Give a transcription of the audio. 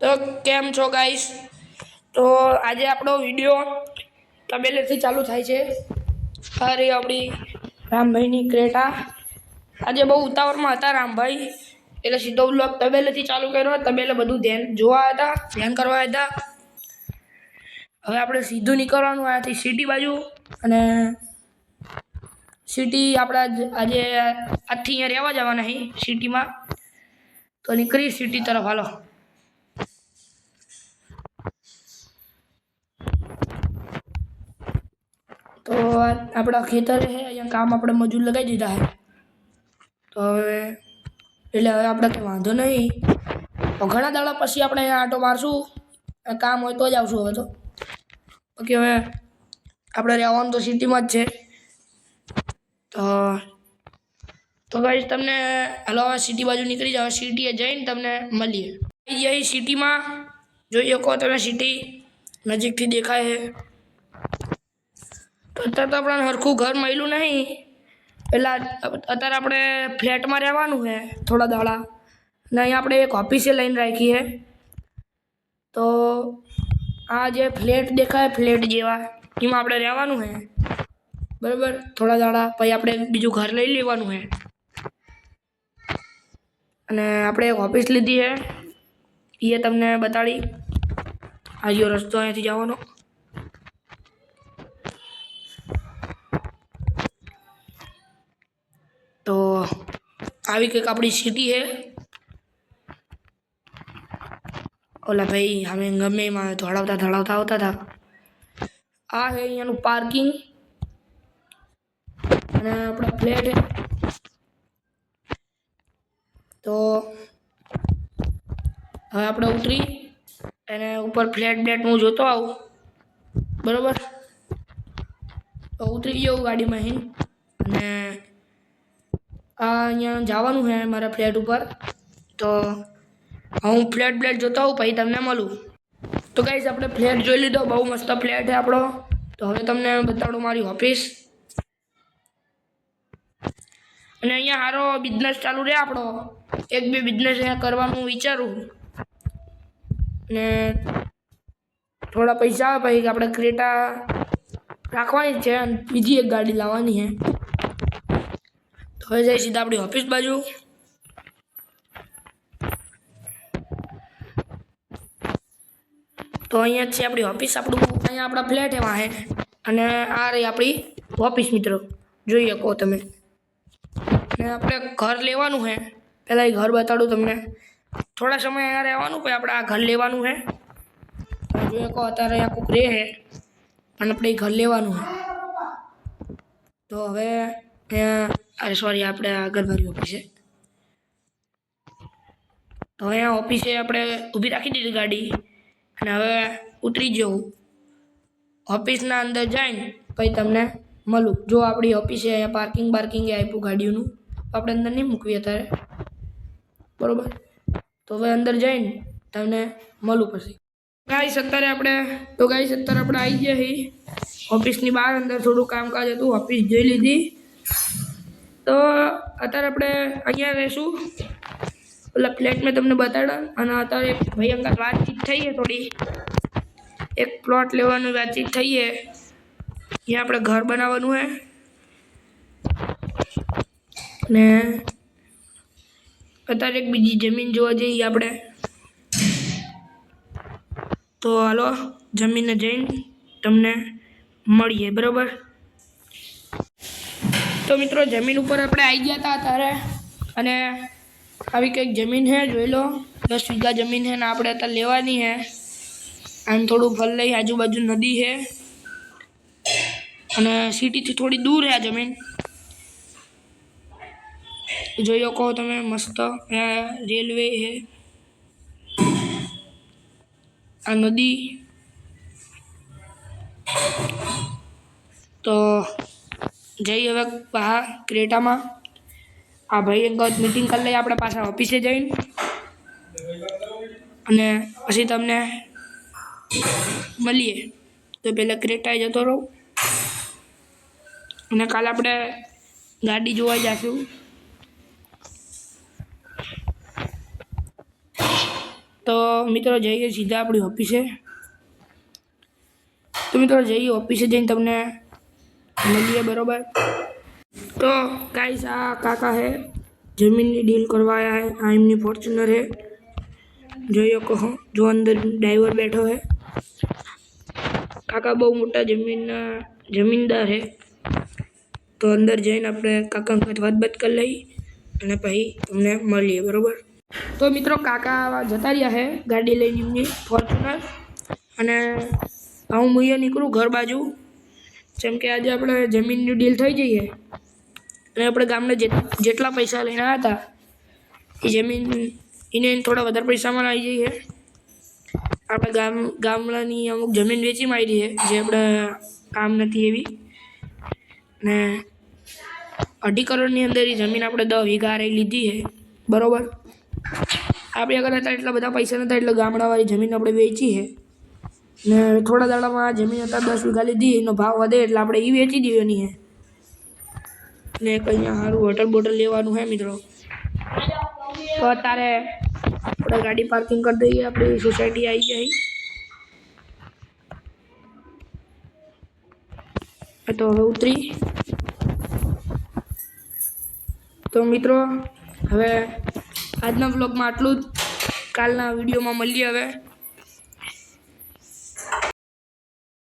તો કેમ છો ગાઈસ તો આજે આપણો વીડિયો તબેલેથી ચાલુ થાય છે. અરે આપણી રામભાઈની ક્રેટા. આજે બહુ ઉતાવળમાં હતા રામભાઈ. એટલે સીધો બ્લોગ તબેલેથી ચાલુ કર્યો. તબેલે બધું ધ્યાન જોવા હતા, ધ્યાન કરવા હતા. હવે આપણે સીધું નીકળવાનું આયાથી સિટી બાજુ. અને સિટી આપણા આજે આજથી અહીંયા રહેવા જવાના અહીં સિટીમાં તો નીકળી સિટી તરફ, હાલો. તો આપણા ખેતરે છે, અહીંયા કામ આપણે મજૂર લગાવી દીધા છે. તો હવે, એટલે હવે આપણે કંઈ વાંધો નહીં. તો ઘણા દાડા પછી આપણે અહીંયા આટો મારશું. કામ હોય તો જ આવશું હવે તો. ઓકે હવે આપણે રહેવાનું તો સિટીમાં જ છે. તો તો ગાઈસ તમને હલો હવે સિટી બાજુ નીકળી જાવ સિટીએ જઈને તમને મળીએ. અહીં સિટીમાં. જોઈ શકો તમે સિટી નજીકથી દેખાય છે. તો અત્યારે તો આપણને સરખું ઘર મળ્યું નહીં. એટલે અત્યારે આપણે ફ્લેટમાં રહેવાનું છે, થોડા દાડા. ને અહીં આપણે એક ઓફિસે લઈને રાખી છે તો આ જે ફ્લેટ દેખાય, ફ્લેટ જેવા, એમાં આપણે રહેવાનું છે. બરાબર? થોડા દાડા પછી આપણે બીજું ઘર લઈ લેવાનું છે. અને આપણે એક ઓફિસ લીધી છે. એ તમને બતાડી. આ રસ્તો અહીંયાથી જવાનો તો આવી કંઈક આપણી સિટી છે? ઓલા ભાઈ, અમે ગમે એમાં ધોળાવતા ધોળાવતા આવતા હતા. આ હે અહીંયાનું પાર્કિંગ અને આપણા ફ્લેટ તો હવે આપણે ઉતરી અને ઉપર ફ્લેટ બ્લેટ હું જોતો આવું. બરોબર? તો ઉતરી ગયો ગાડીમાં અહીં. અને અહીંયા જવાનું છે મારા ફ્લેટ ઉપર. તો હું ફ્લેટ બ્લેટ જોતા હોઉં, પછી તમને મળું. તો ગાઈસ આપણે ફ્લેટ જોઈ લીધો, બહુ મસ્ત ફ્લેટ છે આપણો. તો હવે તમને બતાડું મારી ઓફિસ. અને અહીંયા સારો બિઝનેસ ચાલુ રહે આપણો. એક બે બિઝનેસ અહીંયા કરવાનું વિચારું. ને થોડા પૈસા આવે પછી આપણે ક્રેટા રાખવાની છે અને બીજી એક ગાડી લાવવાની છે હવે જઈ સીધા આપણી ઓફિસ બાજુ. તો અહીંયા છે આપણી ઓફિસ આપણું અહીંયા આપણા ફ્લેટ એમાં છે. અને આ રહી આપણી ઓફિસ મિત્રો. જોઈ શકો તમે. ને આપણે ઘર લેવાનું છે. પહેલાં એ ઘર બતાડું તમને. થોડા સમય અહીંયા રહેવાનું, પછી આપણે આ ઘર લેવાનું છે. જોઈ શકો અત્યારે અહીંયા કોઈક રહે છે, પણ આપણે ઘર લેવાનું છે. તો હવે અહીંયા અરે સોરી આપણે આગળ મારી ઓફિસે તો અહીંયા ઓફિસે આપણે ઊભી રાખી દીધી ગાડી અને હવે ઉતરી જવું ઓફિસના અંદર જઈને પછી તમને મળું. જો આપણી ઓફિસે અહીંયા પાર્કિંગ બાર્કિંગ આપ્યું ગાડીઓનું આપણે અંદર નહીં મૂકવી અત્યારે. બરોબર? તો હવે અંદર જઈને તમને મળું પછી. ગાઈસ અત્યારે આપણે, તો ગાઈસ અત્યારે આપણે આવી ગયા છીએ. ઓફિસની બહાર અંદર થોડું કામકાજ હતું ઓફિસ જોઈ લીધી. તો અત્યારે આપણે અહીંયા રહીશું. પેલા ફ્લેટ મેં તમને બતાડ્યા અને અત્યારે અંગત વાતચીત થઈ છે થોડી. એક પ્લોટ લેવાની વાતચીત થઈ છે. અહીંયા આપણે ઘર બનાવવાનું છે. ને અત્યારે એક બીજી જમીન જોવા જઈએ આપણે. તો હાલો, જમીને જઈને તમને મળીએ, બરાબર? તો મિત્રો, જમીન ઉપર આપણે આવી ગયા હતા અત્યારે. અને આવી કંઈક જમીન છે જોઈ લો. દસ વીઘા જમીન છે ને આપણે અત્યારે લેવાની છે આમ થોડું ફલ લઈ આજુબાજુ નદી છે અને સિટીથી થોડી દૂર છે આ જમીન. જોઈ શકો તમે મસ્ત રેલવે છે આ નદી. તો જઈ હવે બહાર ક્રેટામાં. આ ભાઈ વખત મિટિંગ કરી લઈએ આપણે પાછા ઓફિસે જઈને. અને પછી તમને મળીએ. તો પહેલાં ક્રેટાએ જતો રહું. અને કાલે આપણે ગાડી જોવા જઈશું તો મિત્રો જઈએ સીધા આપણી ઓફિસે તો મિત્રો જઈએ ઓફિસે જઈને તમને મળીએ બરોબર? તો ગાઈસ આ કાકા હે, જમીનની ડીલ કરવા આવ્યા હે, આ એમની ફોર્ચ્યુનર હે. જોઈ કહો, જો અંદર ડ્રાઈવર બેઠો હે. કાકા બહુ મોટા જમીનના, જમીનદાર હે. તો અંદર જઈને આપણે કાકા સાથે વાત બાત કરી લઈ અને પછી તમને મળીએ, બરોબર? તો મિત્રો, કાકા જતા રહ્યા છે ગાડી લઈને એમની ફોર્ચ્યુનર અને હું મુઈએ નીકળું ઘર બાજુ. જેમ કે આજે આપણે જમીનની ડીલ થઈ જઈએ અને આપણે ગામને જેટલા પૈસા લઈને આવ્યા હતા, એ જમીન, એને થોડા વધારે પૈસામાં આવી જઈએ આપણે ગામ, ગામડાની અમુક જમીન વેચી મારી છે, જે આપણે કામ નથી એવી. ને અઢી કરોડની અંદર એ જમીન આપણે દસ વીઘા હારે લીધી છે, બરોબર? આપણે આગળ હતા એટલા બધા પૈસા નહોતા એટલે ગામડાવાળી જમીન આપણે વેચી છે. ને થોડા દાડામાં જમીન હતા, દસ વીઘા લીધી, એનો ભાવ વધે એટલે આપણે એ વેચી દેવાની હે ને કંઈ સારું હોટલ બોટલ લેવાનું છે મિત્રો. તો અત્યારે આપણે ગાડી પાર્કિંગ કરી દઈએ, આપણી સોસાયટી આવી જાય તો હવે ઉતરી. તો મિત્રો, હવે આજના બ્લોગમાં આટલું જ. કાલના વિડીયોમાં મળીએ હવે.